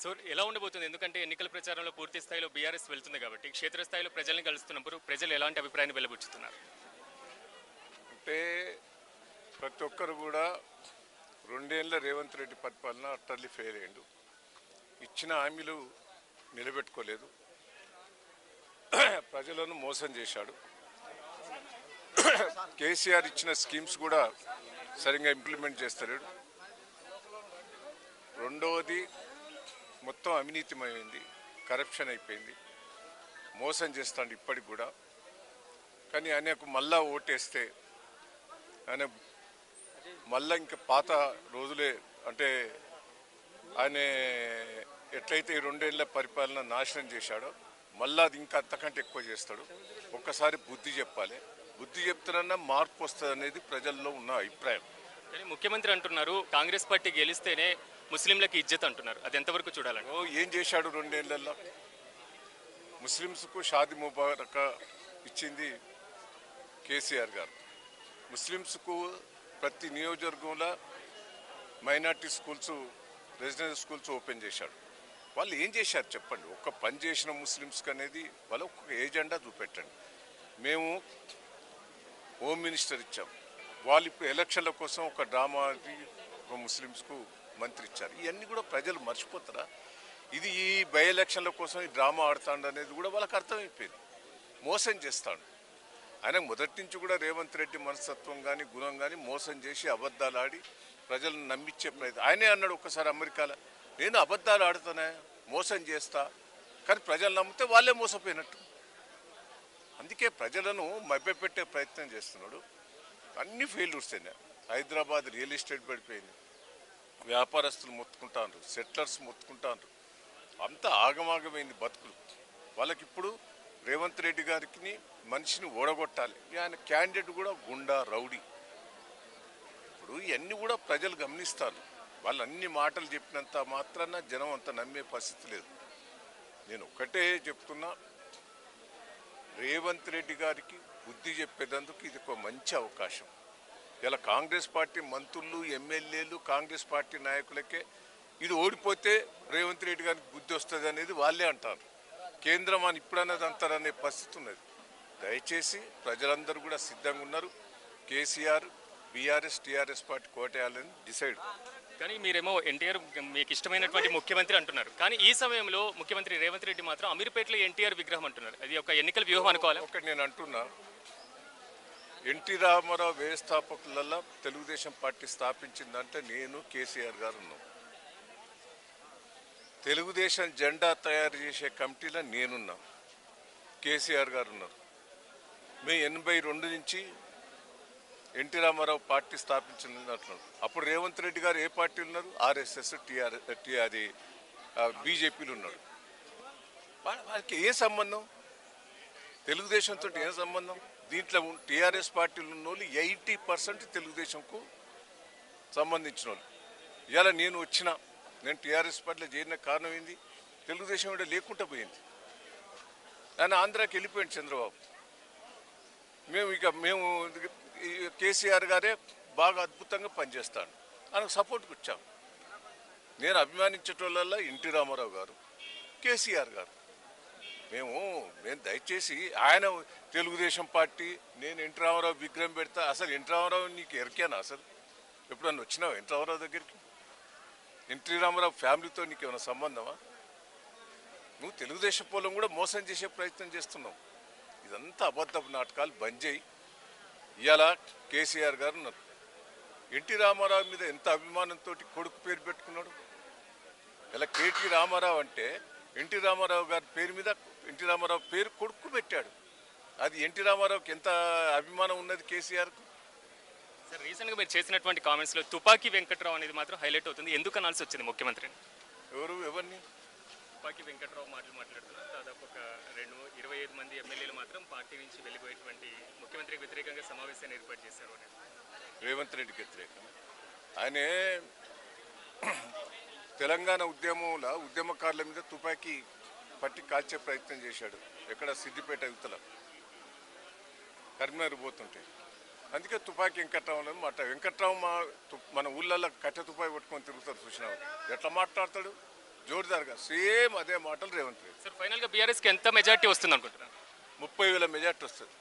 So ఎలా ఉండబోతుంది? ఎందుకంటే ఎన్నికల ప్రచారంలో పూర్తి స్థాయిలో బీఆర్ఎస్ వెళ్తుంది కాబట్టి క్షేత్రస్థాయిలో ప్రజల్ని కలుస్తున్నప్పుడు ప్రజలు ఎలాంటి అభిప్రాయాన్ని వెలబుచ్చుతున్నారు అంటే ప్రతి ఒక్కరు కూడా రెండేళ్ళ రేవంత్ రెడ్డి పరిపాలన అట్టర్లీ ఫెయిల్ అయ్యిండు. ఇచ్చిన హామీలు నిలబెట్టుకోలేదు. ప్రజలను మోసం చేశాడు. కేసీఆర్ ఇచ్చిన స్కీమ్స్ కూడా సరిగ్గా ఇంప్లిమెంట్ చేస్తలేడు. రెండవది మొత్తం అవినీతిమైంది కరప్షన్ అయిపోయింది. మోసం చేస్తాడు ఇప్పటికి కూడా. కానీ ఆయనకు మళ్ళా ఓటేస్తే ఆయన మళ్ళా ఇంకా పాత రోజులే అంటే ఆయన ఎట్లయితే ఈ రెండేళ్ళ పరిపాలన నాశనం చేశాడో మళ్ళా అది ఇంకా అంతకంటే ఎక్కువ చేస్తాడు. ఒక్కసారి బుద్ధి చెప్పాలి. బుద్ధి చెప్తానన్నా మార్పు వస్తుంది అనేది ప్రజల్లో ఉన్న అభిప్రాయం. కానీ ముఖ్యమంత్రి అంటున్నారు కాంగ్రెస్ పార్టీ గెలిస్తేనే ముస్లింలకు ఇజ్జత్ అంటున్నారు. అది ఎంతవరకు చూడాలండి? ఓ ఏం చేశాడు రెండేళ్ళలో ముస్లిమ్స్కు షాది ముబారక ఇచ్చింది కేసీఆర్ గారు. ముస్లిమ్స్కు ప్రతి నియోజకవర్గంలో minority schools residential schools open చేశాడు. వాళ్ళు ఏం చేశారు చెప్పండి? ఒక్క పని చేసిన ముస్లిమ్స్కి అనేది వాళ్ళు ఒక్కొక్క ఏజెండా చూపెట్టండి. మేము హోమ్ మినిస్టర్ ఇచ్చాం. వాళ్ళు ఇప్పుడు ఎలక్షన్ల కోసం ఒక డ్రామాకి ఒక ముస్లిమ్స్కు మంత్రి ఇచ్చారు ఇవన్నీ కూడా ప్రజలు మర్చిపోతారా? ఇది ఈ బై ఎలక్షన్ల కోసం ఈ డ్రామా ఆడుతాడు అనేది కూడా వాళ్ళకి అర్థమైపోయింది. మోసం చేస్తాడు. ఆయన మొదటి నుంచి కూడా రేవంత్ రెడ్డి మనస్తత్వం కానీ గుణం కానీ మోసం చేసి అబద్ధాలు ఆడి ప్రజలను నమ్మించే ప్రయత్నం. ఆయనే అన్నాడు ఒక్కసారి అమెరికాలో నేను అబద్ధాలు ఆడుతానే మోసం చేస్తా కానీ ప్రజలు నమ్మితే వాళ్ళే మోసపోయినట్టు. అందుకే ప్రజలను మభ్యపెట్టే ప్రయత్నం చేస్తున్నాడు. అన్ని ఫెయిల్యూర్స్ అయినాయి. హైదరాబాద్ రియల్ ఎస్టేట్ పడిపోయింది. వ్యాపారస్తులు మొత్తుకుంటారు సెట్లర్స్ మొత్తుకుంటారు అంతా ఆగమాగమైంది బతుకులు. వాళ్ళకి ఇప్పుడు రేవంత్ రెడ్డి గారికి మనిషిని ఓడగొట్టాలి. ఆయన క్యాండిడేట్ కూడా గుండా రౌడీ. ఇప్పుడు ఇవన్నీ కూడా ప్రజలు గమనిస్తారు. వాళ్ళు అన్ని మాటలు చెప్పినంత మాత్రాన జనం అంత నమ్మే పరిస్థితి లేదు. నేను ఒకటే చెప్తున్నా రేవంత్ రెడ్డి గారికి బుద్ధి చెప్పేదందుకు ఇది ఒక మంచి అవకాశం. ఇలా కాంగ్రెస్ పార్టీ మంత్రులు ఎమ్మెల్యేలు కాంగ్రెస్ పార్టీ నాయకులకే ఇది ఓడిపోతే రేవంత్ రెడ్డి గారికి బుద్ధి వస్తుంది అనేది వాళ్ళే అంటారు. కేంద్రం అని ఇప్పుడన్నది అంటారనే పరిస్థితి ఉన్నది. దయచేసి ప్రజలందరూ కూడా సిద్ధంగా ఉన్నారు. కేసీఆర్ బీఆర్ఎస్ టీఆర్ఎస్ పార్టీ కోటేయాలని డిసైడ్. కానీ మీరేమో ఎన్టీఆర్ మీకు ఇష్టమైనటువంటి ముఖ్యమంత్రి అంటున్నారు. కానీ ఈ సమయంలో ముఖ్యమంత్రి రేవంత్ రెడ్డి మాత్రం అమీర్పేటలో ఎన్టీఆర్ విగ్రహం అంటున్నారు. అది ఒక ఎన్నికల వ్యూహం అనుకోవాలి? ఒకటి నేను అంటున్నా. ఎన్టీ రామారావు వ్యవస్థాపకులలో తెలుగుదేశం పార్టీ స్థాపించిందంటే నేను కేసీఆర్ గారు ఉన్నాం తెలుగుదేశం జెండా తయారు చేసే కమిటీలో నేనున్నా. కేసీఆర్ గారు ఉన్నారు మే ఎనభై రెండు నుంచి ఎన్టీ రామారావు పార్టీ స్థాపించింది అప్పుడు రేవంత్ రెడ్డి గారు ఏ పార్టీలు ఉన్నారు? ఆర్ఎస్ఎస్ టీఆర్ టీఆర్ఏ బీజేపీలు ఉన్నారు. వాళ్ళకి ఏ సంబంధం? తెలుగుదేశంతో ఏం సంబంధం? దీంట్లో టీఆర్ఎస్ పార్టీలు ఉన్న వాళ్ళు ఎయిటీ పర్సెంట్ తెలుగుదేశంకు సంబంధించిన వాళ్ళు. ఇవాళ నేను వచ్చిన నేను టీఆర్ఎస్ పార్టీలో చేరిన కారణం ఏంది? తెలుగుదేశం కూడా లేకుండా పోయింది. ఆయన ఆంధ్రాకి వెళ్ళిపోయింది చంద్రబాబు. మేము ఇక మేము కేసీఆర్ గారే బాగా అద్భుతంగా పనిచేస్తాను ఆయనకు సపోర్ట్కి వచ్చాము నేను అభిమానించేటోళ్ళల్లో ఎన్టీ రామారావు గారు కేసీఆర్ గారు. మేము మేము దయచేసి ఆయన తెలుగుదేశం పార్టీ నేను ఎన్టీ రామారావు విగ్రహం పెడతా. అసలు ఎన్టీ రామారావు నీకు ఎరికేనా అసలు? ఎప్పుడన్నా వచ్చినావు ఎన్టీ రామారావు దగ్గరికి? ఎన్టీ రామారావు ఫ్యామిలీతో నీకు ఏమైనా సంబంధమా? నువ్వు తెలుగుదేశం పోలం కూడా మోసం చేసే ప్రయత్నం చేస్తున్నావు. ఇదంతా అబద్ధపు నాటకాలు బంద్ చేయి. ఇవాళ కేసీఆర్ గారు ఉన్నారు. ఎన్టీ రామారావు మీద ఎంత అభిమానంతో కొడుకు పేరు పెట్టుకున్నాడు? ఇలా కేటీ రామారావు అంటే ఎన్టీ రామారావు గారి పేరు మీద ఎన్టీ రామారావు పేరు కొడుకు పెట్టాడు. అది ఎన్టీ రామారావుకి ఎంత అభిమానం ఉన్నది కేసీఆర్కు? సార్ రీసెంట్గా మీరు చేసినటువంటి కామెంట్స్లో తుపాకీ వెంకట్రావు అనేది మాత్రం హైలైట్ అవుతుంది. ఎందుకు అనాల్సి వచ్చింది ముఖ్యమంత్రిని? ఎవరు ఎవరిని? తుపాకీ వెంకట్రావు మాటలు మాట్లాడుతున్నారు. దాదాపు ఒక రెండు ఇరవై ఐదు మంది ఎమ్మెల్యేలు మాత్రం పార్టీ నుంచి వెళ్ళిపోయేటువంటి ముఖ్యమంత్రికి వ్యతిరేకంగా సమావేశాన్ని ఏర్పాటు చేశారు రేవంత్ రెడ్డికి వ్యతిరేకం. ఆయనే తెలంగాణ ఉద్యమంలో ఉద్యమకారుల మీద తుపాకీ పట్టి కాల్చే ప్రయత్నం చేశాడు. ఎక్కడ సిద్దిపేట యువతల కరీంనగర్ పోతుంటే. అందుకే తుపాకీ వెంకట్రావు అని మాట వెంకట్రావు మా మన ఊళ్ళల్లో కట్టె తుపాకీ పట్టుకొని తిరుగుతారు చూసినావు? ఎట్లా మాట్లాడతాడు? జోరుదారుగా సేమ్ అదే మాటలు రేవంత్ రెడ్డి. సార్ ఫైనల్గా బీఆర్ఎస్కి ఎంత మెజార్టీ వస్తుంది అనుకుంటున్నారు ముప్పై వేల మెజార్టీ వస్తుంది.